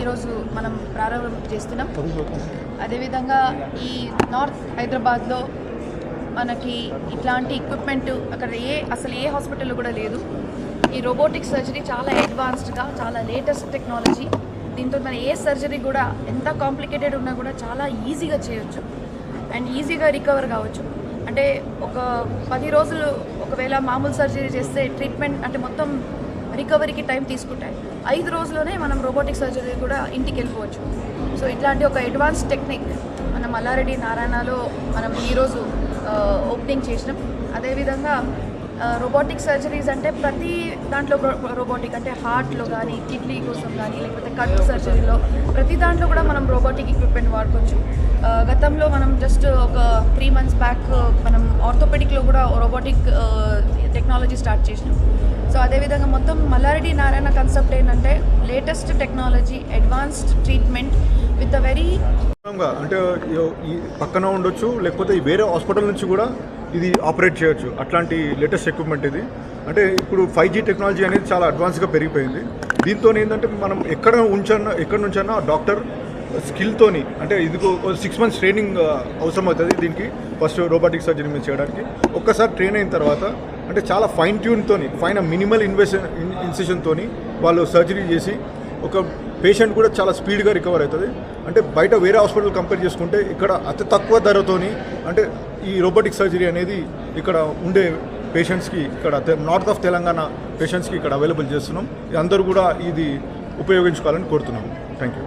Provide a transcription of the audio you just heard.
ఈరోజు మనం ప్రారంభం చేస్తున్నాం. అదేవిధంగా ఈ నార్త్ హైదరాబాద్లో మనకి ఇట్లాంటి ఎక్విప్మెంట్ అక్కడ ఏ అసలు ఏ హాస్పిటల్ కూడా లేదు. ఈ రోబోటిక్ సర్జరీ చాలా అడ్వాన్స్డ్గా చాలా లేటెస్ట్ టెక్నాలజీ దీంతో మన ఏ సర్జరీ కూడా ఎంత కాంప్లికేటెడ్ ఉన్నా కూడా చాలా ఈజీగా చేయొచ్చు. అండ్ ఈజీగా రికవర్ కావచ్చు. అంటే ఒక పది రోజులు ఒకవేళ మామూలు సర్జరీ చేస్తే ట్రీట్మెంట్ అంటే మొత్తం రికవరీకి టైం తీసుకుంటాయి. ఐదు రోజుల్లోనే మనం రోబోటిక్ సర్జరీ కూడా ఇంటికి వెళ్ళిపోవచ్చు. సో ఇట్లాంటి ఒక అడ్వాన్స్ టెక్నిక్ మన మల్లారెడ్డి నారాయణలో మనం ఈరోజు ఓపెనింగ్ చేసినాం. అదేవిధంగా రోబోటిక్ సర్జరీస్ అంటే ప్రతి దాంట్లో రోబోటిక్ అంటే హార్ట్లో కానీ కిడ్నీ కోసం కానీ లేకపోతే కళ్ళు సర్జరీలో ప్రతి దాంట్లో కూడా మనం రోబోటిక్ ఎక్విప్మెంట్ వాడుకోవచ్చు. గతంలో మనం జస్ట్ ఒక త్రీ మంత్స్ బ్యాక్ మనం ఆర్థోపెడిక్లో కూడా రోబోటిక్ టెక్నాలజీ స్టార్ట్ చేసినాం. సో అదేవిధంగా మొత్తం మల్లారెడ్డి నారాయణ కాన్సెప్ట్ ఏంటంటే latest technology advanced treatment with uh very అంటే ఈ- పక్కన ఉండొచ్చు లేకపోతే వేరే హాస్పిటల్ నుంచి కూడా ఇది ఆపరేట్ చేయొచ్చు. అట్లాంటి లేటెస్ట్ ఎక్విప్మెంట్ ఇది. అంటే ఇప్పుడు ఫైవ్ జీ టెక్నాలజీ అనేది చాలా అడ్వాన్స్గా పెరిగిపోయింది. దీంతో ఏంటంటే మనం ఎక్కడ ఉంచన్నా ఎక్కడ నుంచన్నా డాక్టర్ స్కిల్తోని అంటే ఇది సిక్స్ మంత్స్ ట్రైనింగ్ అవసరం అవుతుంది దీనికి. ఫస్ట్ రోబోటిక్ సర్జరీ మీద చేయడానికి. ఒక్కసారి ట్రైన్ అయిన తర్వాత అంటే చాలా ఫైన్ ట్యూన్తోని ఫైన్ మినిమల్ ఇన్వెషన్ ఇన్సెషన్తోని వాళ్ళు సర్జరీ చేసి ఒక పేషెంట్ కూడా చాలా స్పీడ్గా రికవర్ అవుతుంది. అంటే బయట వేరే హాస్పిటల్ కంపేర్ చేసుకుంటే ఇక్కడ అతి తక్కువ ధరతోని అంటే ఈ రోబోటిక్ సర్జరీ అనేది ఇక్కడ ఉండే పేషెంట్స్కి ఇక్కడ తె- నార్త్ ఆఫ్ తెలంగాణ పేషెంట్స్కి ఇక్కడ అవైలబుల్ చేస్తున్నాం. అందరూ కూడా ఇది ఉపయోగించుకోవాలని కోరుతున్నాం. Thank you